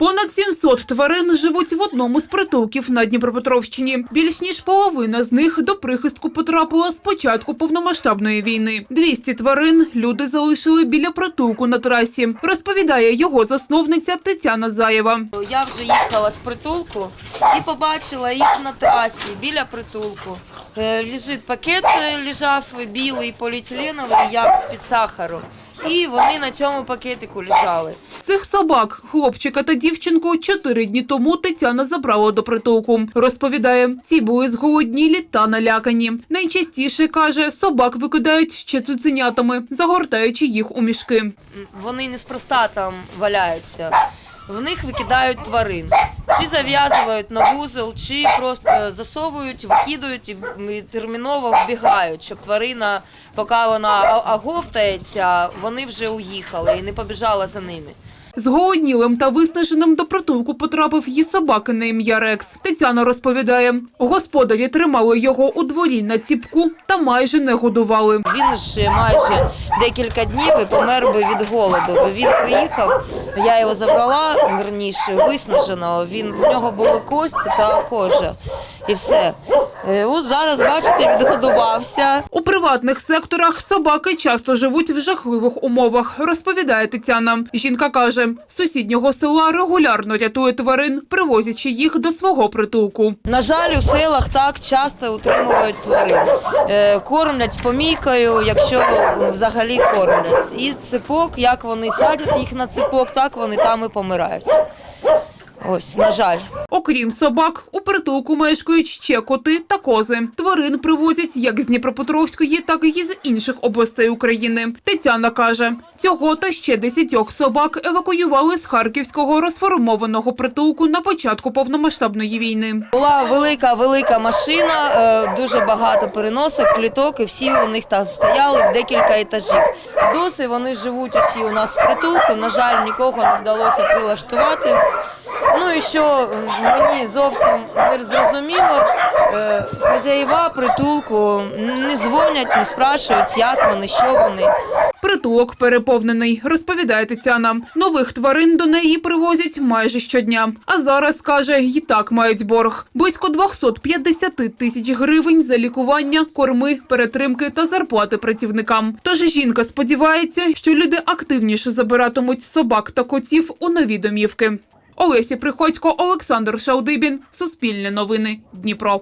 500 тварин живуть в одному з притулків на Дніпропетровщині. Більш ніж половина з них до прихистку потрапила з початку повномасштабної війни. 200 тварин люди залишили біля притулку на трасі. Розповідає його засновниця Тетяна Заєва. Я вже їхала з притулку і побачила їх на трасі біля притулку. Е, Лежить пакет, е, лежав білий поліетиленовий, як з-під сахару. І вони на цьому пакетику лежали. Цих собак, хлопчика та дівчинку, чотири дні тому Тетяна забрала до притулку. Розповідає, ці були зголоднілі та налякані. Найчастіше каже, собак викидають ще цуценятами, загортаючи їх у мішки. Вони неспроста там валяються. В них викидають тварин. Чи зав'язують на вузол, чи просто засовують, викидують і терміново вбігають, щоб тварина, поки вона аговтається, вони вже уїхали і не побіжала за ними. Зголоднілим та виснаженим до притулку потрапив її собаки на ім'я Рекс. Тетяна розповідає, господарі тримали його у дворі на ціпку та майже не годували. Він ж майже декілька днів і помер би від голоду. Він приїхав, я його забрала верніше, виснаженого. Він в нього були кості та кожа. І все. Е, От зараз, бачите, відгодувався. У приватних секторах собаки часто живуть в жахливих умовах, розповідає Тетяна. Жінка каже, з сусіднього села регулярно рятує тварин, привозячи їх до свого притулку. На жаль, у селах так часто утримують тварин. Е, Кормлять помійкою, якщо взагалі кормлять. І ципок, як вони садять їх на ципок, так вони там і помирають. Ось, на жаль. Окрім собак, у притулку мешкають ще коти та кози. Тварин привозять як з Дніпропетровської, так і з інших областей України. Тетяна каже, цього та ще десятьох собак евакуювали з харківського розформованого притулку на початку повномасштабної війни. Була велика велика машина, е, дуже багато переносок, кліток, і всі у них там стояли в декілька етажів. Досі вони живуть усі у нас в притулку. На жаль, нікого не вдалося прилаштувати. І що мені зовсім не зрозуміло, е, хазяїва притулку не дзвонять, не спрашують, як вони, що вони. Притулок переповнений, розповідає Тетяна. Нових тварин до неї привозять майже щодня. А зараз, каже, і так мають борг. Близько 250 тисяч гривень за лікування, корми, перетримки та зарплати працівникам. Тож жінка сподівається, що люди активніше забиратимуть собак та котів у нові домівки. Олеся Приходько, Олександр Шаудибін, Суспільне новини, Дніпро.